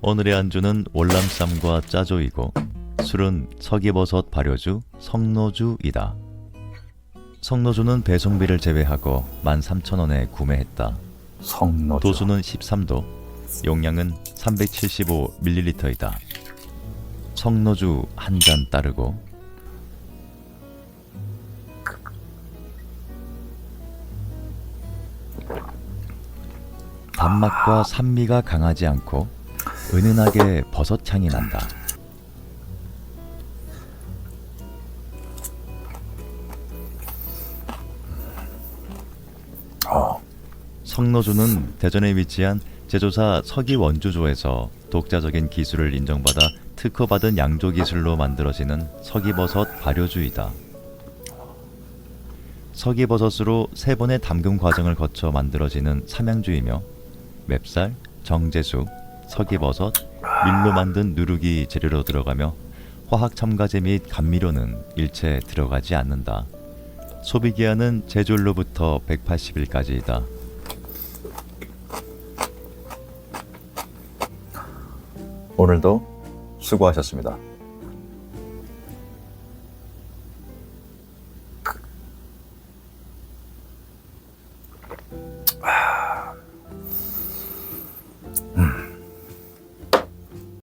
오늘의 안주는 월남쌈과 짜조이고 술은 서기버섯 발효주 성노주이다. 성노주는 배송비를 제외하고 13,000원에 구매했다. 성노조. 도수는 13도, 용량은 375ml이다. 성노주 한 잔 따르고 단맛과 산미가 강하지 않고 은은하게 버섯 향이 난다. 어, 성노주는 대전에 위치한 제조사 서기 원주조에서 독자적인 기술을 인정받아 특허받은 양조 기술로 만들어지는 서기버섯 발효주이다. 서기버섯으로 세 번의 담금 과정을 거쳐 만들어지는 삼양주이며 맵쌀, 정제수, 서기버섯, 밀로 만든 누룩이 재료로 들어가며 화학 첨가제 및 감미료는 일체 들어가지 않는다. 소비 기한은 제조일로부터 180일까지이다. 오늘도 수고하셨습니다.